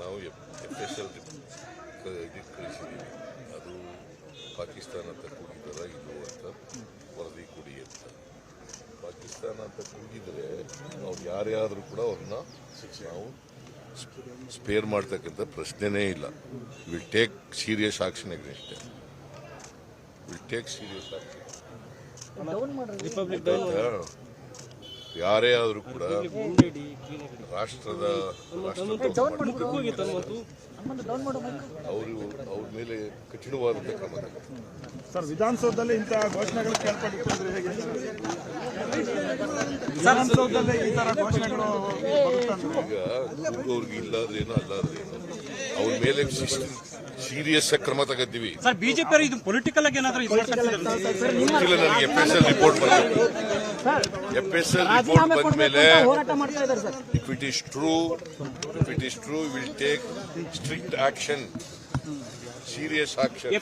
ನಾವು F S L ಇದಕ್ಕೆ ಕಳಿಸಿದ್ದೀವಿ ಅದು ಪಾಕಿಸ್ತಾನ ಅಂತ ಕೂಗಿದಾರ ಇದು ಅಂತ ವರದಿ ಕೊಡಿ ಅಂತ. ಪಾಕಿಸ್ತಾನ ಅಂತ ಕೂಗಿದ್ರೆ ನಾವು ಯಾರೇ ಆದರೂ ಕೂಡ ಅವ್ರನ್ನ ನಾವು ಸ್ಪೇರ್ ಮಾಡ್ತಕ್ಕಂಥ ಪ್ರಶ್ನೆನೇ ಇಲ್ಲ. Will take serious action against take serious ಯಾರೇ ಆದರೂ ಕೂಡ ರಾಷ್ಟ್ರದ ಅವರು ಅವ್ರ ಮೇಲೆ ಕಠಿಣವಾದಂಥ ಕ್ರಮ. ಸರ್ ವಿಧಾನಸೌಧದಲ್ಲಿ ಇಂತಹ ಘೋಷಣೆಗಳು ಕೇಳ್ಕೊಂಡಿತ್ತು ಹೇಗೆ? ವಿಧಾನಸೌಧದಲ್ಲಿ ಈ ತರ ಘೋಷಣೆಗಳು ಈಗ ಅವ್ರಿಗೆ ಇಲ್ಲಾದ್ರೇನು ಅಲ್ಲಾದ್ರೇನು ಅವ್ರ ಮೇಲೆ ಸೀರಿಯಸ್ ಕ್ರಮ ತಗದ್ದೀವಿ. ಸರ್ ಬಿಜೆಪಿ ಇದು ಪೊಲಿಟಿಕಲ್ ಆಗಿ ಏನಾದ್ರೂ ಇದು ಗೊತ್ತಿಲ್ಲ ನನಗೆ ಎಫ್ ಎಸ್ ಎಲ್ ರಿಪೋರ್ಟ್ ಬರಬೇಕು ಎಫ್ ಎಸ್ ಎಲ್ ರಿಪೋರ್ಟ್ ಬಂದ ಮೇಲೆ ಹೋರಾಟ ಮಾಡ್ತಾ ಇದ್ದಾರೆ sir. If it is true if it is true will take strict action serious action